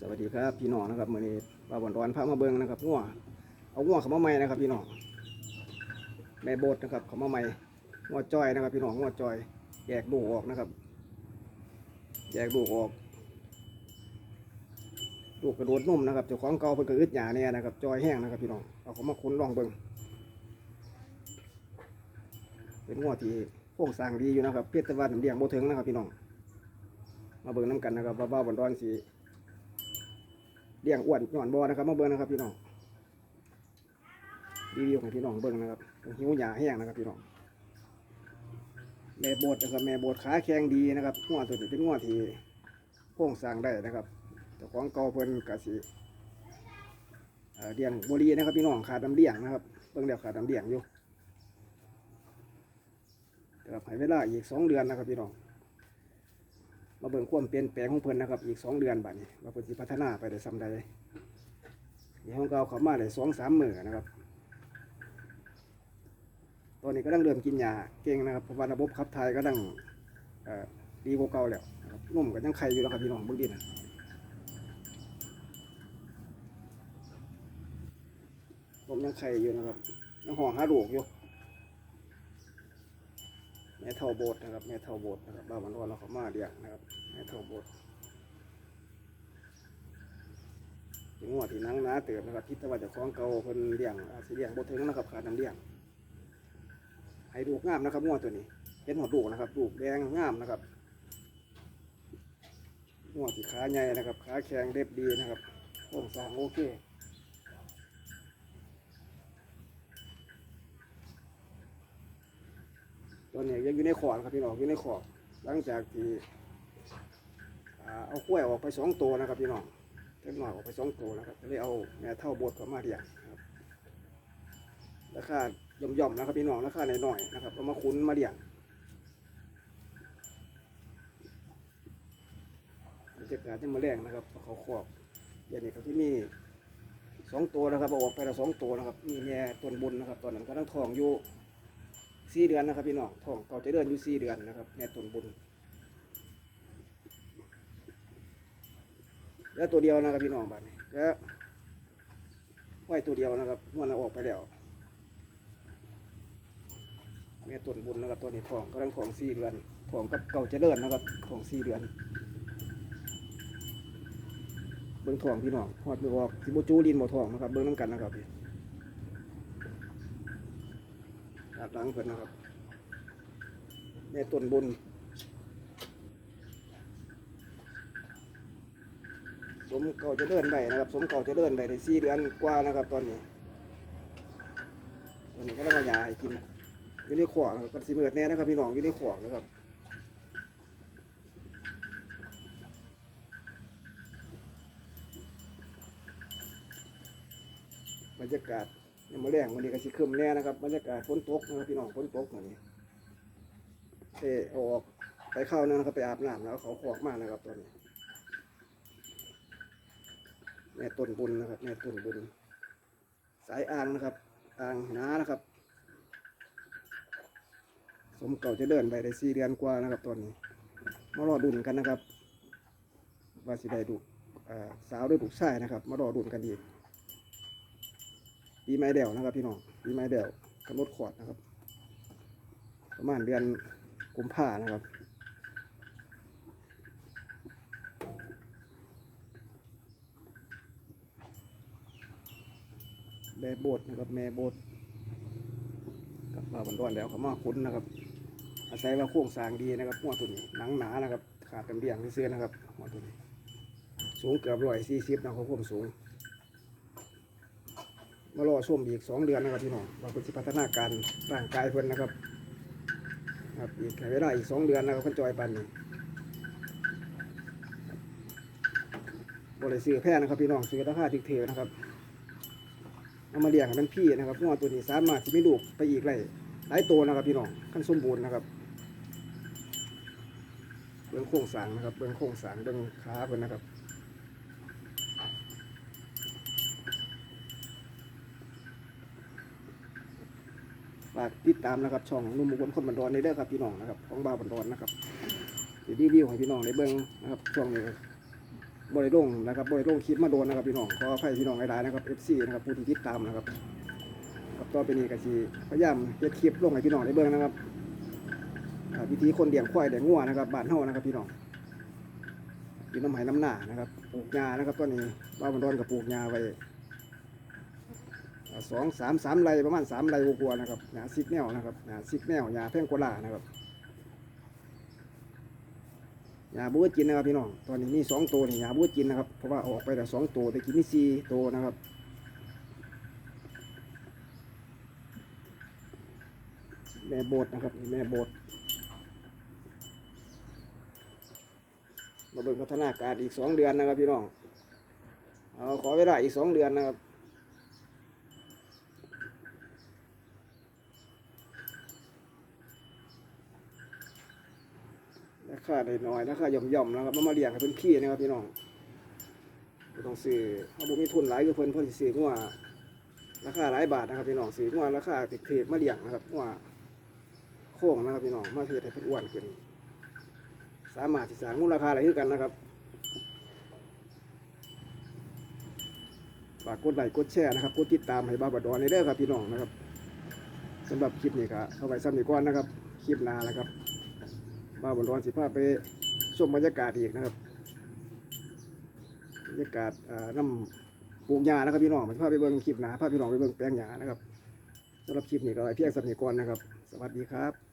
สวัสดีครับพี่น้องนะครับมื่อนี้ปลาบอนร้อนพามาเบิ้งนะครับงัวเอางัวเขามาใหม่นะครับ พี่น้องแม่โบดนะครับเขามาใหม่งัวจอยนะครับ พี่น้องงัวจอยแยกดูออกนะครับแยกดูออกลูกกระโดดนุ่มนะครับเจ้าของเก่าเพิ่นก็อึดหยาเนี่ยนะครับจอยแห้งนะครับพี่น้องเอาเขามาคุ้นลองเบิ้งเป็นงัวที่โค้งสร้างดีอยู่นะครับเพียรแต่ว่าน้ำเลี้ยงโบถึงนะครับพี่น้องมาเบิ้งน้ำกันนะครับว่าบ้าบอนร้อนสี เลี้ยงอ้วนหย่อนบอนะครับมาเบิ้งนะครับพี่น้องรีวิวของพี่น้องเบิ้งนะครับหิวหยาแห้งนะครับพี่น้องแม่โบดนะครับแม่โบดขาแข็งดีนะครับงวดตัวนี้เป็นงวดที่โค้งสร้างได้นะครับแต่ของเก่าเพิ่นกสิเอ่อเลี้ยงบรีนะครับพี่น้องขาดน้ำเลี้ยงนะครับเบิ่งเดี๋ยวขาดน้ำเลี้ยงอยู่นะครับให้เวลาอีกสองเดือนนะครับพี่น้อง มาเบิ่งความเปลี่ยนแปลงของเพิ่นนะครับ อีกสองเดือนบัดนี้ว่าเพิ่นสิพัฒนาไปได้สำใดนี่ของเราเขามาได้สองสามมือนะครับตอนนี้ก็ต้งเริ่มกินยาเก่งนะครับเพราะว่าระบบขับถ่ายก็ต้งดีกว่าเก่าแล้วนะครับนุ่มก็ยังไข่อยู่แล้วครับพี่น้องเบิ่งดินผมยังไข่อยู่นะครับยังห่อหาลูกอยู่ ม่เท่าโบสนะครับแม่เท่าโบสนะครับบ้านวันรอนเราเขามาเดียงนะครับแม่เท่าโบสถึงหัวที่นั่งน้าเติบนะครับทิศตะวันจากคลองเก่าคนเลี้ยงอาจสิเลี้ยงบ่ถึงนะครับขาดน้ำเลี้ยงให้ลูกงามนะครับงัวตัวนี้เห็นหัวลูกนะครับลูกแดงงามนะครับงัวที่ขาใหญ่นะครับขาแข็งเรียบดีนะครับโครงสร้างโอเค ตอนนี้ยังอยู่ในขอนะครับพี่น้องอยู่ในขอบหลังจากที่เอากล้วยออกไปสองตัวนะครับพี่น้องเล็กน้อยออกไปสองตัวนะครับเลยเอาแม่เท่าบดเข้ามาเรียงนะครับราคาย่อมๆนะครับพี่น้องราคาหน่อยๆนะครับเอามาคุ้นมาเรียงบรรยากาศจะมาแรงนะครับเอาเขาขอบอย่างนี้ครับที่นี่สองตัวนะครับเอาออกไปละสองตัวนะครับมีแม่ต้นบุญนะครับตอนนั้นก็ตั้งทองอยู่ สี่เดือนนะครับพี่น้องท้องเก่าจะเดือนอยู่สี่เดือนนะครับแม่ตุนบุญแล้วตัวเดียวนะครับพี่น้องบัดนี้แล้วไว้ตัวเดียวนะครับม้วนเอาออกไปแล้วแม่ตุนบุญนะครับตัวนี้ท้องกำลังท้องสี่เดือนท้องกับเก่าจะเดินนะครับท้องสี่เดือนเบิ้งท้องพี่น้องหอดมือออกสิบจูดินบ่ท้องนะครับเบิ้งน้ำกันนะครับพี่ ดหลังเพิ่นนะครับแม่ต้นบุญสมเก่าจะเดินได้นะครับ สมเก่าจะเดินได้ได้สี่เดือนกว่านะครับ ตอนนี้ตอนนี้ก็ต้องมายาให้กินอยู่ในขวางนะครับสิเมือดแน่นะครับพี่น้องอยู่ในขวางนะครับบรรยากาศ ยังมาแรงวันนี้ก็สิครึมแน่นะครับบรรยากาศฝนตกนะครับพี่น้องฝนตกวันนี้เอเอาออกไปเข้านะครับไปอาบน้ำแล้วเขาขอกมากนะครับตอนนี้แม่ต้นบุญนะครับแม่ต้นบุญสายอ่างนะครับ อ่างหนานะครับ สมเก่าจะเดินไปได้สี่เดือนกว่านะครับตอนนี้มารอดุนกันนะครับว่าสิได้ดูกอ่าสาวด้วยลูกชายนะครับ มารอดุนกันอีก ปีไม้เดวนะครับพี่น้องปีไม้เดวกำหนดขอดนะครับ ประมาณเดือนกุมภานะครับแม่โบดนะครับแม่โบดกับปลาบันดอนแล้วเขามาคุ้นนะครับ อาศัยว่าโค้งสร้างดีนะครับหัวตัวนี้หนังหนานะครับขาดกำเดียงเสื้อนะครับหัวตัวนี้ สูงเกือบร้อยสี่สิบนะครับผมสูง มารอช่วมอีกสองเดือนนะครับพี่น้องว่าเพิ่นสิพัฒนาการร่างกายเพิ่นนะครับครับอีกเวลาอีกสองเดือนนะครับเพิ่นจอยปันนี่บริซื้อแพงนะครับพี่น้องซื้อราคาถึกเทนะครับเอามาเลี้ยงให้มันพี่นะครับงัวตัวนี้สามารถที่ไม่ลูกไปอีกไรหลายตัวนะครับพี่น้องขั้นสมบูรณ์นะครับเบื้องโครงสร้างนะครับเบื้องโครงสร้างเบื้องขาเพิ่นนะครับ ฝากติดตามนะครับช่องนุ่มอุบลคนบันดอนในเด้อครับพี่น้องนะครับของบ่าวบันดอนนะครับเดี๋ยวรีวิวให้พี่น้องได้เบิ่งนะครับช่วงนี้บริโลงนะครับบริลงคลิปมาโดนนะครับพี่น้องขออภัยพี่น้องหลายๆนะครับ FC นะครับผู้ที่ติดตามนะครับครับต่อไปนี้ก็สิพยายามเฮ็ดคลิปลงให้พี่น้องได้เบิ่งนะครับอ่าวิธีคนเลี้ยงควายเลี้ยงงัวนะครับบ้านเฮานะครับพี่น้องอยู่น้ำไหน้ำหน้านะครับปลูกหญ้านะครับตอนนี้บ้านมันดอนกับปลูกหญ้าไว้ สองสามสามไรประมาณสามไรกว่าๆนะครับหญ้าซิกแนวนะครับหญ้าซิกแนวหญ้าแพงโกวลานะครับยาบูจินนะครับพี่น้องตอนนี้มีสองตัวนี่ยาบูจินนะครับเพราะว่าออกไปแต่สองตัวแต่กินนี่สี่ตัวนะครับแม่โบดนะครับแม่โบดมาเบิ่งพัฒนาการอีกสองเดือนนะครับพี่น้องเอาขอเวลาอีกสองเดือนนะครับรา คาได้น้อยราคาย่อมย่อมๆนะครับมามาเลี้ยงให้เป็นพี่นะครับพี่น้องต้องซื้อถ้าบุมีทุนหลายก็เพิ่นเพิ่นสิซื้องัวราคาหลายบาทนะครับพี่น้องซื้องัวราคาถูกๆมาเลี้ยงนะครับงัวโค้งนะครับพี่น้องมาเฮ็ดให้เพิ่นอ้วนขึ้นสามารถที่สร้างมูลค่าอะไรขึ้นกันนะครับฝากกดไลค์กดแชร์นะครับกดติดตามให้บ้าบดอนในเด้อครับพี่น้องนะครับสำหรับคลิปนี้ก็เอาไว้ซ้ำอีกก่อนนะครับ คลิปนาแล้วครับ มาบนร้อนสิพาไปชมบรรยากาศอีกนะครับ บรรยากาศอ่าน้ำปลูกหญ้านะครับพี่น้องมันพาไปเบิ่งคลิปหนาพาพี่น้องไปเบิ่งแปลงหญ้านะครับสำหรับคลิปนี้ก็เอาไรเพียงสัมนิก่อนนะครับ สวัสดีครับ